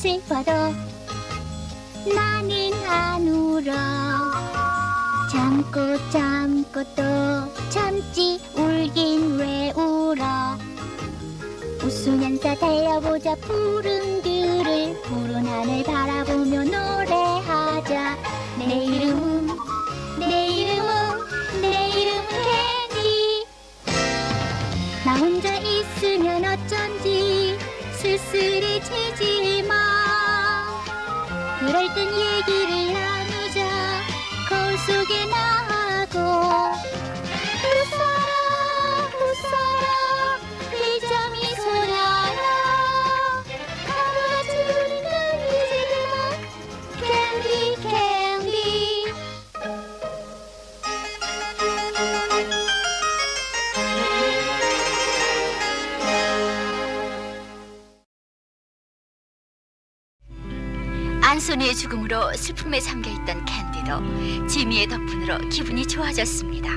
슬퍼도 나는 안 울어. 참고 참고 또 참지 울긴 왜 울어. 웃으면서 달려보자. 푸른 들을 푸른 하늘 바라보며 노래하자. 내 이름은 내 이름은 내 이름은 캔디 나 혼자 있으면 어쩐지 쓸쓸해지지. 마 그럴 땐 얘기를 나누자. 거울 속에 나 안소니의 죽음으로 슬픔에 잠겨 있던 캔디도 지미의 덕분으로 기분이 좋아졌습니다.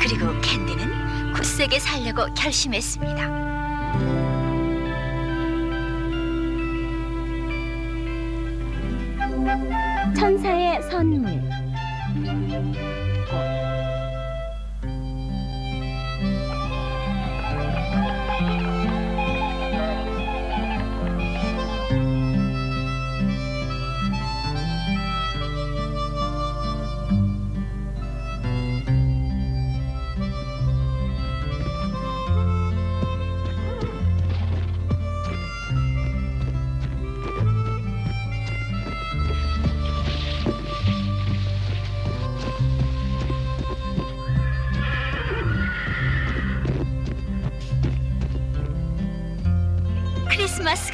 그리고 캔디는 굳세게 살려고 결심했습니다. 천사의 선물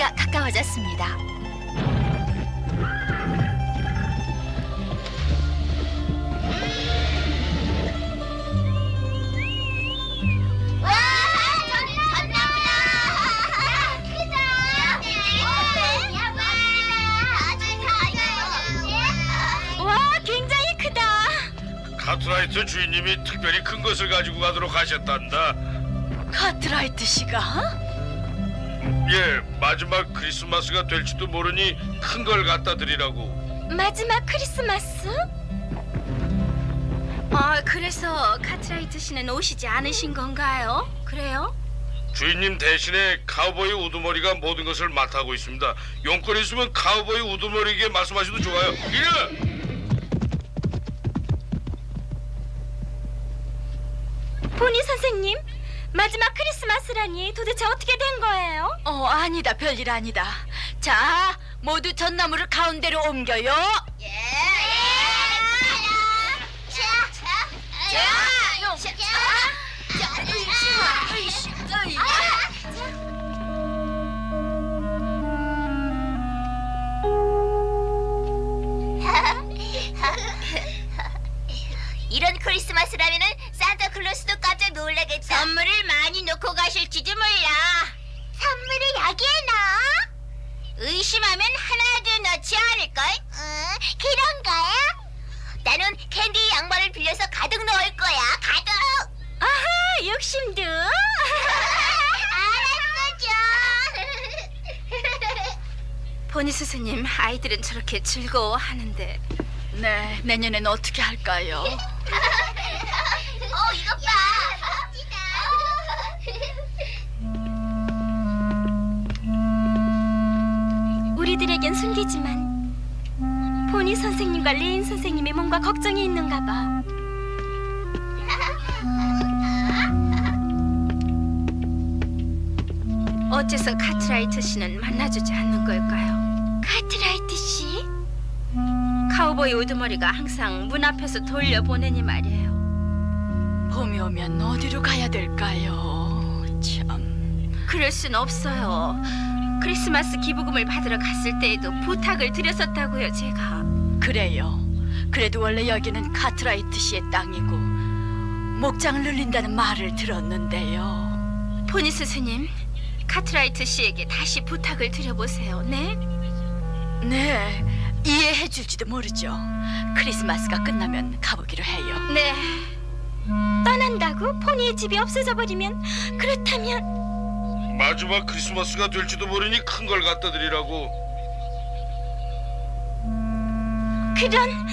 크리스마스가 가까워졌습니다. 와, 전 전나무다. 크다. 야, 와, 와, 굉장히 크다. 카트라이트 주인님이 특별히 큰 것을 가지고 가도록 하셨단다. 카트라이트 씨가? 예, 마지막 크리스마스가 될지도 모르니 큰 걸 갖다 드리라고. 마지막 크리스마스? 아, 그래서 카트라이트 씨는 오시지 않으신 건가요? 그래요? 주인님 대신에 카우보이 우두머리가 모든 것을 맡아고 있습니다. 용건 있으면 카우보이 우두머리에게 말씀하셔도 좋아요. 예! 보니 선생님, 마지막 크리스마스라니 도대체 어떻게 된 거예요? 어, 아니다. 별일 아니다. 자, 모두 전나무를 가운데로 옮겨요. 예. 이런 크리스마스라면은 산타클로스도 깜짝 놀라겠다. 선물을 많이 놓고 가실지도 몰라. 선물을 여기에 넣어? 의심하면 하나도 넣지 않을걸? 어, 그런 거야? 나는 캔디 양말을 빌려서 가득 넣을 거야. 가득. 아하, 욕심도. 알았어, 보니 스승님, 아이들은 저렇게 즐거워하는데. 네, 내년엔 어떻게 할까요? 어, 이것 봐. 우리들에겐 순리지만 보니 선생님과 레인 선생님이 뭔가 걱정이 있는가 봐. 어째서 카트라이트 씨는 만나주지 않는 걸까요? 카트라이트 씨? 카우보이 우두머리가 항상 문 앞에서 돌려보내니 말이에요. 봄이 오면 어디로 가야 될까요? 참. 그럴 순 없어요. 크리스마스 기부금을 받으러 갔을 때에도 부탁을 드렸었다고요, 제가. 그래요. 그래도 원래 여기는 카트라이트 씨의 땅이고 목장을 늘린다는 말을 들었는데요. 포니 스스님, 카트라이트 씨에게 다시 부탁을 드려보세요. 네? 네, 이해해 줄지도 모르죠. 크리스마스가 끝나면 가보기로 해요. 네. 떠난다고? 포니의 집이 없어져 버리면 그렇다면 마지막 크리스마스가 될지도 모르니 큰 걸 갖다 드리라고. 그런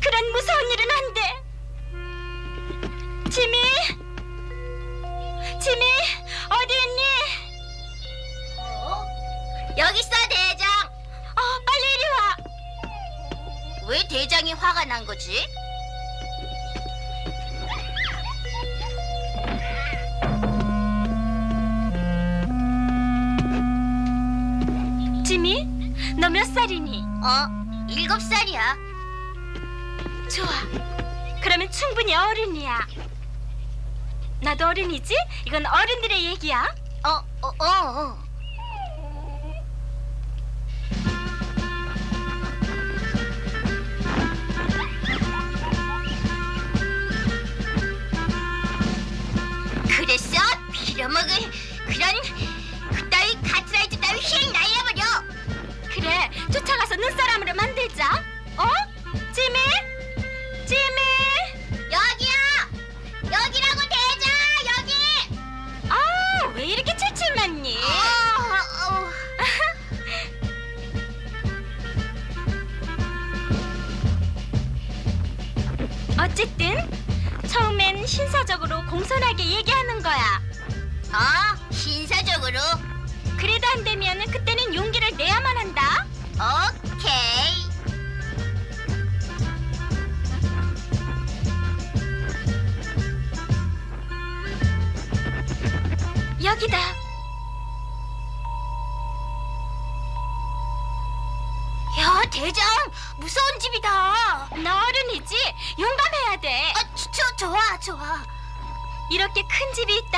그런 무서운 일은 안 돼. 지미, 지미 어디 있니? 어? 여기 있어 대장. 왜 대장이 화가 난 거지? 지미, 너 몇 살이니? 어? 일곱 살이야. 좋아. 그러면 충분히 어른이야. 나도 어른이지? 이건 어른들의 얘기야. 어, 어, 어, 어.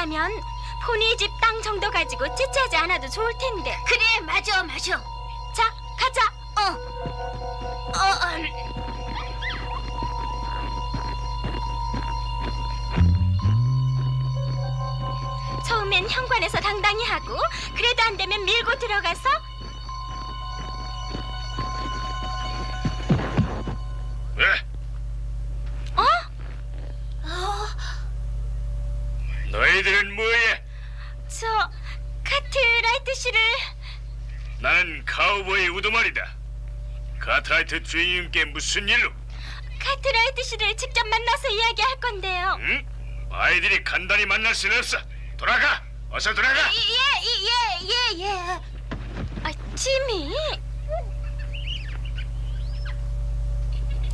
있다면 포니 집 땅 정도 가지고 찌찌하지 않아도 좋을 텐데. 그래 맞아 맞아 자, 가자. 어. 어, 음. 처음엔 현관에서 당당히 하고 그래도 안 되면 밀고 들어가서 가트라이트 주인님께 무슨 일로? 카트라이트 씨를 직접 만나서 이야기할 건데요. 응? 아이들이 간단히 만날 수는 없어. 돌아가. 어서 돌아가. 예 예 예 예 예, 예. 아, 지미.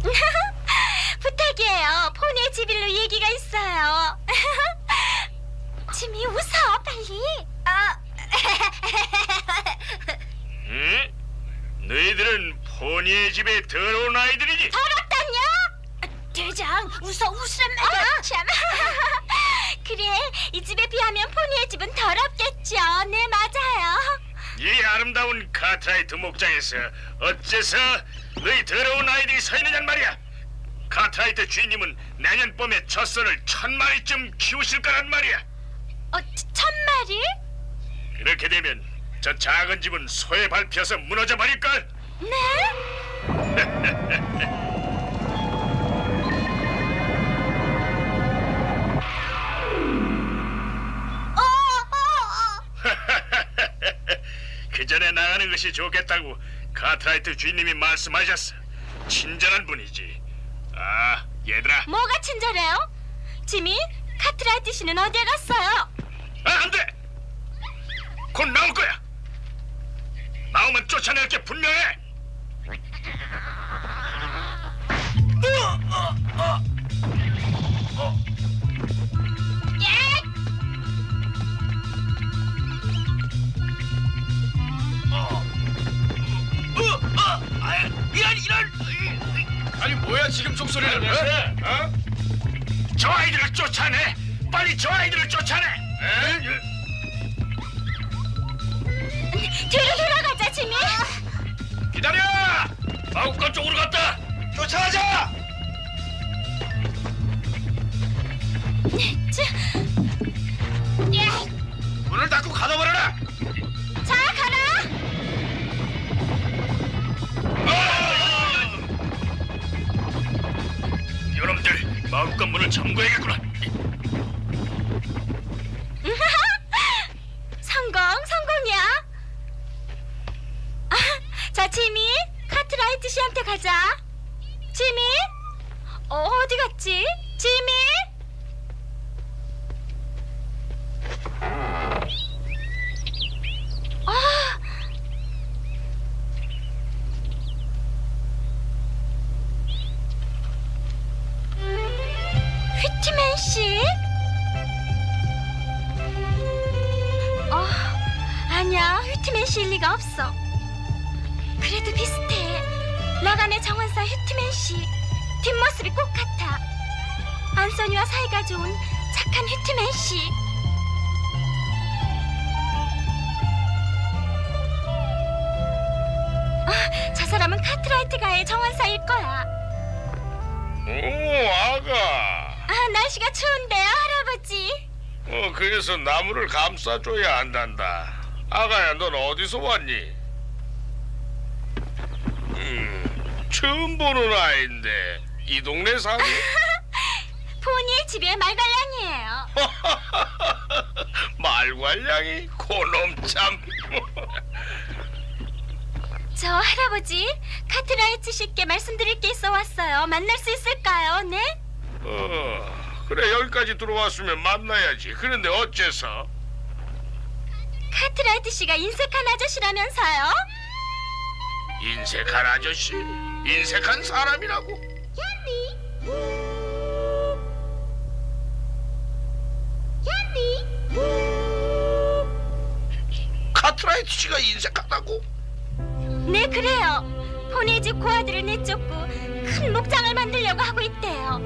부탁이에요. 폰의 집일로 얘기가 있어요. 지미 웃어 빨리. 아, 응? 포니의 집에 더러운 아이들이지? 더럽다뇨? 대장 웃어 웃으란 아, 말이야 참. 그래, 이 집에 비하면 포니의 집은 더럽겠죠. 네, 맞아요. 이 아름다운 카트라이트 목장에서 어째서 너희 더러운 아이들이 서 있느냔 말이야. 카트라이트 주인님은 내년 봄에 젖소를 천 마리쯤 키우실 거란 말이야. 어, 천- 천 마리? 그렇게 되면 저 작은 집은 소에 밟혀서 무너져 버릴 걸. 네? 어, 어, 어. 그 전에 나가는 것이 좋겠다고 카트라이트 주인님이 말씀하셨어. 친절한 분이지. 아, 얘들아. 뭐가 친절해요? 지미, 카트라이트 씨는 어디에 갔어요? 아, 안 돼! 곧 나올 거야! 나오면 쫓아낼 게 분명해! 이런, 이런! 아니, 뭐야, 지금 속소리를 내? 어? 저 아이들을 쫓아내! 빨리 저 아이들을 쫓아내! 에? 뒤로 돌아가자, 지미. 기다려! 마구간 쪽으로 갔다! 쫓아가자! 자, 마구간 문을 잠궈야겠구나. 씨일 리가 없어. 그래도 비슷해. 라간의 정원사 휘트맨 씨. 뒷모습이 꼭 같아. 안소니와 사이가 좋은 착한 휘트맨 씨. 아, 저 사람은 카트라이트 가의 정원사일 거야. 오 아가. 아, 날씨가 추운데요, 할아버지. 어 그래서 나무를 감싸줘야 한단다. 아가야 넌 어디서 왔니? 음 처음 보는 아인데 이 동네 사니? 포니의 집에 말갈량이에요. 말괄량이 고놈 참. 저 할아버지, 카트라이트 씨께 말씀드릴 게 있어 왔어요. 만날 수 있을까요? 네? 어 그래 여기까지 들어왔으면 만나야지. 그런데 어째서? 카트라이트 씨가 인색한 아저씨라면서요? 인색한 아저씨, 인색한 사람이라고. 카트라이트 씨가 인색하다고? 네, 그래요. 포니의 집 고아들을 내쫓고 큰 목장을 만들려고 하고 있대요.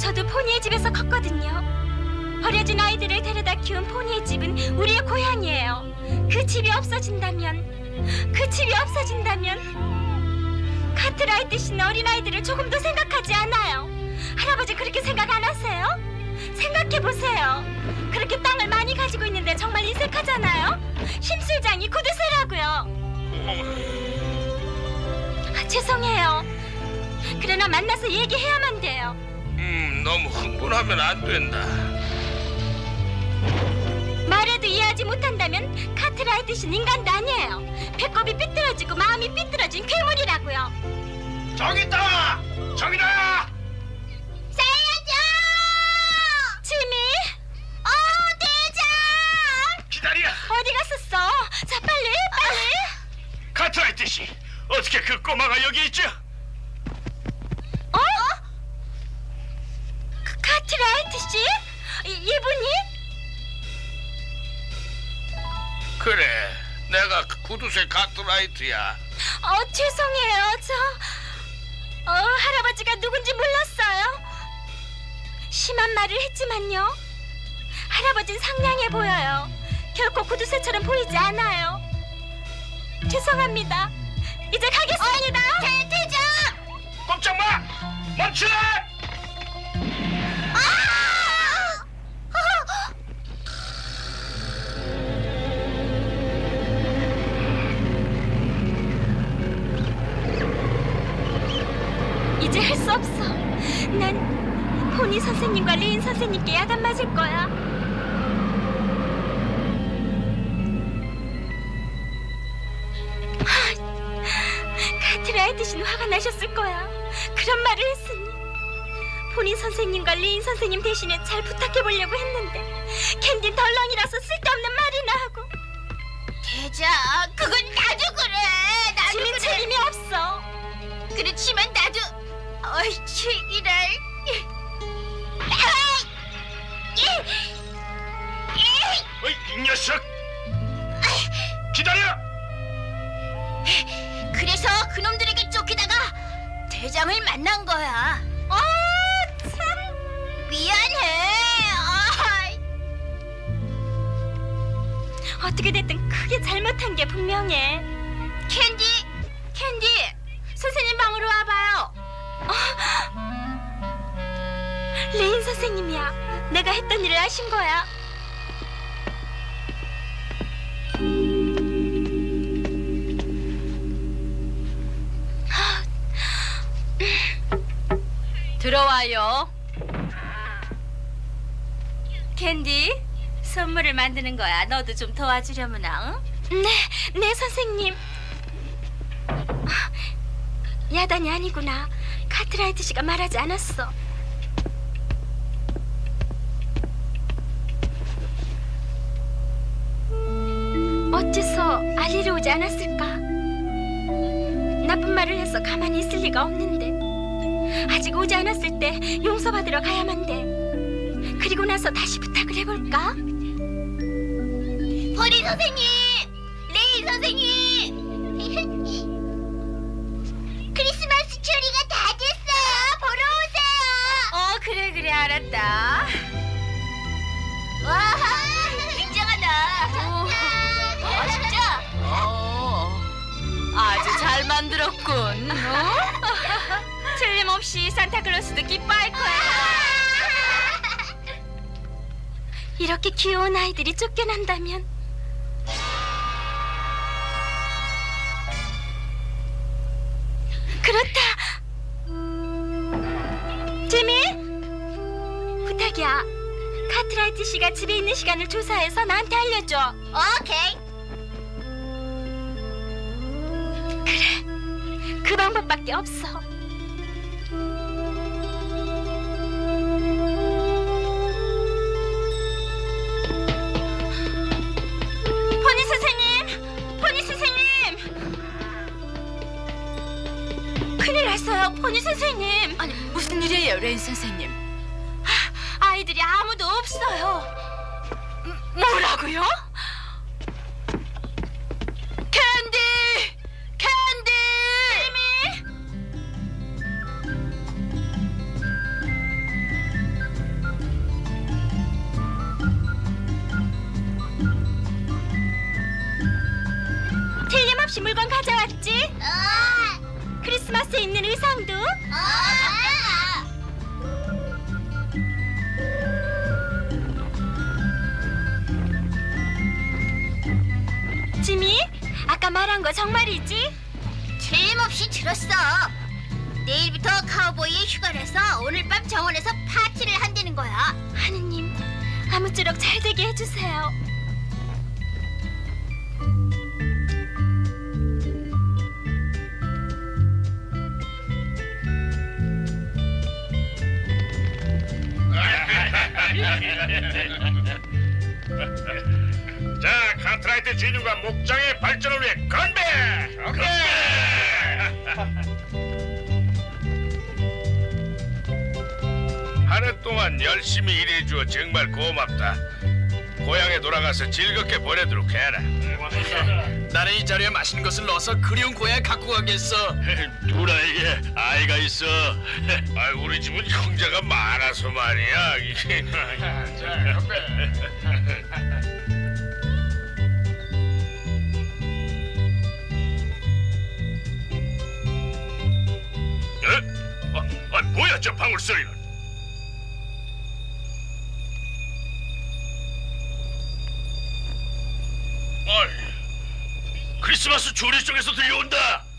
저도 포니의 집에서 컸거든요. 버려진 아이들을 데려다 키운 포니의 집은 우리의 고향이에요. 그 집이 없어진다면, 그 집이 없어진다면, 카트라이트 씨는 어린아이들을 조금도 생각하지 않아요. 할아버지 그렇게 생각 안 하세요? 생각해 보세요. 그렇게 땅을 많이 가지고 있는데 정말 인색하잖아요. 심술장이 구두쇠라고요. 아, 죄송해요. 그러나 만나서 얘기해야만 돼요. 음, 너무 흥분하면 안 된다. 이해하지 못한다면 카트라이트 신 인간도 아니에요. 배꼽이 삐뚤어지고 마음이 삐뚤어진 괴물이라고요. 저기 있다! 저기다! 살려줘! 지미 어, 대장! 기다려! 어디 갔었어? 자 빨리 빨리. 카트라이트 씨, 어떻게 그 꼬마가 여기 있죠? 어? 그 카트라이트 씨? 이, 이분이? 그래, 내가 그 구두쇠 카트라이트야. 어 죄송해요 저. 어 할아버지가 누군지 몰랐어요. 심한 말을 했지만요. 할아버진 상냥해 보여요. 결코 구두쇠처럼 보이지 않아요. 죄송합니다. 이제 가겠습니다. 대, 대장! 꼼짝 마! 아! 선생님과 레인 선생님께 야단 맞을 거야. 카트라이트 씨는 화가 나셨을 거야. 그런 말을 했으니. 포니 선생님과 레인 선생님 대신에 잘 부탁해 보려고 했는데 캔딘 덜렁이라서 쓸데없는 말이나 하고 대장, 그건 나도 그래. 나도 지민 그래. 책임이 없어. 그렇지만 나도 어이 책이랄 어이, 이 녀석! 기다려! 그래서 그놈들에게 쫓기다가 대장을 만난 거야 어, 참. 미안해 아이. 어떻게 됐든 크게 잘못한 게 분명해. 캔디 캔디 선생님 방으로 와봐요 레인 선생님이야. 내가 했던 일을 아신 거야. 들어와요. 캔디, 선물을 만드는 거야. 너도 좀 도와주려무나. 응? 네, 네 선생님. 야단이 아니구나. 카트라이트 씨가 말하지 않았어. 않았을까? 나쁜 말을 해서 가만히 있을 리가 없는데 아직 오지 않았을 때 용서받으러 가야만 돼. 그리고 나서 다시 부탁을 해볼까? 포니 선생님, 레이 선생님. 크리스마스 추리가 다 됐어요. 보러 오세요. 어 그래 그래 알았다. 잘 만들었군. 어? 틀림없이 산타클로스도 기뻐할 거야. 이렇게 귀여운 아이들이 쫓겨난다면 그렇다. 지미 부탁이야. 카트라이트 씨가 집에 있는 시간을 조사해서 나한테 알려줘. 오 그 방법밖에 없어. 포니 선생님, 포니 선생님. 큰일 났어요, 포니 선생님. 아니 무슨 일이에요, 레인 선생님? 아이들이 아무도 없어요. 뭐라고요? 없이 물건 가져왔지? 어, 크리스마스에 입는 의상도. 어, 지미, 아까 말한 거 정말이지? 틀림없이 들었어. 내일부터 카우보이의 휴가라서 오늘 밤 정원에서 파티를 한다는 거야. 하느님, 아무쪼록 잘 되게 해주세요. 자, 카트라이트 주인과 목장의 발전을 위해 건배! 한 해 동안 열심히 일해 주어 정말 고맙다. 고향에 돌아가서 즐겁게 보내도록 해라. 나는 이 자리에 맛있는 것을 넣어서 그리운 고향에 갖고 가겠어. 누나에게 아이가 있어. 아, 우리 집은 형제가 많아서 말이야. 자, 건배. 어? 아, 아, 뭐야 저 방울 소리는? 아이, 크리스마스 조리 쪽에서 들려온다.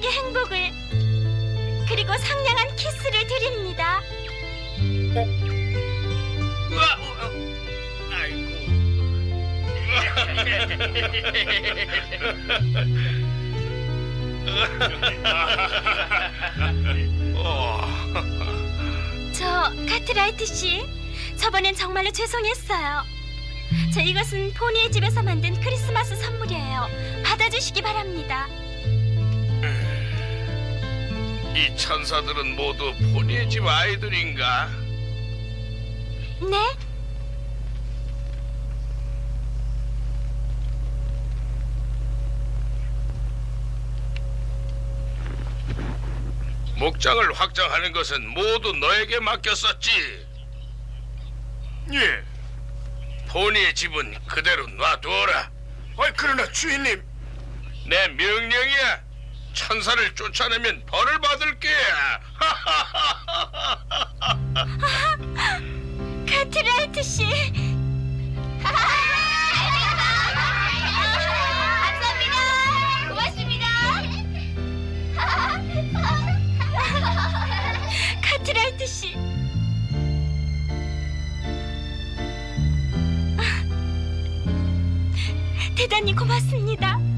여러분에게 행복을 그리고 상냥한 키스를 드립니다. 어. 아이고. 어. 저 카트라이트 씨, 저번엔 정말로 죄송했어요. 저 이것은 포니의 집에서 만든 크리스마스 선물이에요. 받아주시기 바랍니다. 이 천사들은 모두 포니의 집 아이들인가? 네? 목장을 확장하는 것은 모두 너에게 맡겼었지. 예. 포니의 집은 그대로 놔두어라. 아, 그러나 주인님. 내 명령이야. 천사를 쫓아내면 벌을 받을게. 카트라이트 씨. 감사합니다. 고맙습니다. 카트라이트 씨. 대단히 고맙습니다.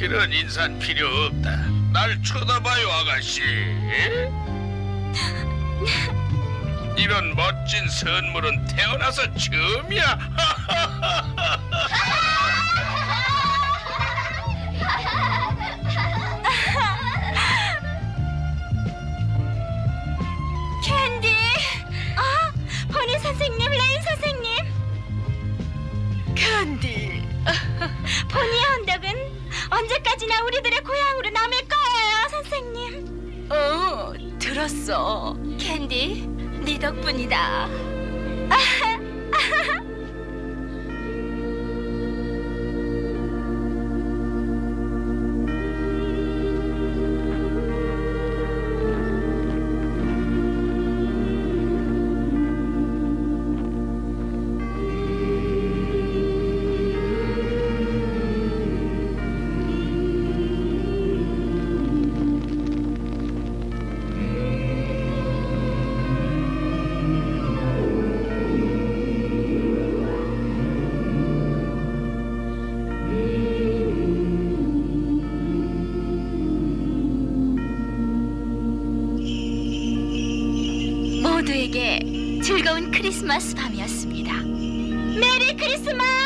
그런 인사는 필요 없다. 날 쳐다봐요, 아가씨. 이런 멋진 선물은 태어나서 처음이야. 우리들의 고향으로 남을 거예요, 선생님. 어, 들었어. 캔디, 네 덕분이다. 크리스마스 밤이었습니다. 메리 크리스마스!